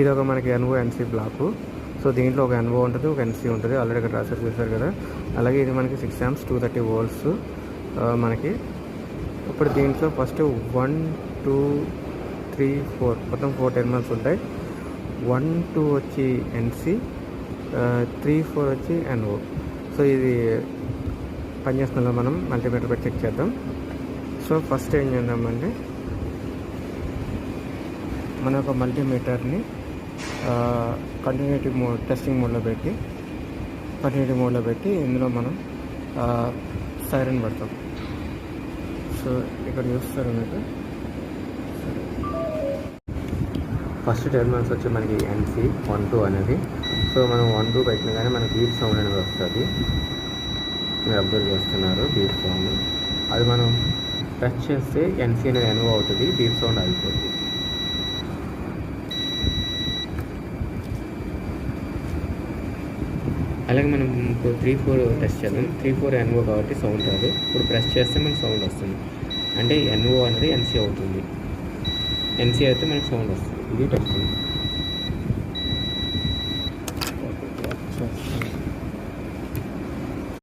ఇది ఒక మనకి ఎన్ఓ ఎన్సీ బ్లాకు. సో దీంట్లో ఒక ఎన్ఓ ఉంటుంది ఒక ఎన్సీ ఉంటుంది. ఆల్రెడీ ఇక్కడ రాసారు చూసారు కదా. అలాగే ఇది మనకి six amps two thirty volts మనకి. ఇప్పుడు దీంట్లో first one two three four మొత్తం ఫోర్ టెర్మినల్స్ ఉంటాయి. వన్ టూ వచ్చి ఎన్సీ త్రీ ఫోర్ వచ్చి ఎన్ఓ సో ఇది పనిచేస్తుందో మనం? మల్టీమీటర్ పెట్టి చెక్ చేద్దాం. సో ఫస్ట్ ఏం చేద్దామంటే మన ఒక మల్టీమీటర్ని కంటిన్యూటీ మోడ్ టెస్టింగ్ మోడ్లో పెట్టి కంటిన్యూటీ మోడ్లో పెట్టి ఇందులో మనం సైరన్ పెడతాం. సో ఇక్కడ చూస్తారు మీకు. ఫస్ట్ టెర్మినల్స్ వచ్చి మనకి ఎన్సీ వన్ టూ అనేది. సో మనం వన్ టూ పెట్టినా కానీ మనకి బీట్ సౌండ్ అనేది వస్తుంది. మీరు అబ్జర్వ్ చేస్తున్నారు బీట్ సౌండ్ అది మనం టచ్ చేస్తే ఎన్సీ అనేది ఎన్ఓ అవుతుంది బీట్ సౌండ్ అయిపోతుంది అలాగే మనం ఇప్పుడు త్రీ ఫోర్ టెస్ట్ చేద్దాం. త్రీ ఫోర్ ఎన్ఓ కాబట్టి సౌండ్ రాదు. ఇప్పుడు ప్రెస్ చేస్తే మనకు సౌండ్ వస్తుంది. అంటే ఎన్ఓ అనేది ఎన్సీ అవుతుంది. ఎన్సీ అయితే మనకు సౌండ్ వస్తుంది. ఇది టెస్టింగ్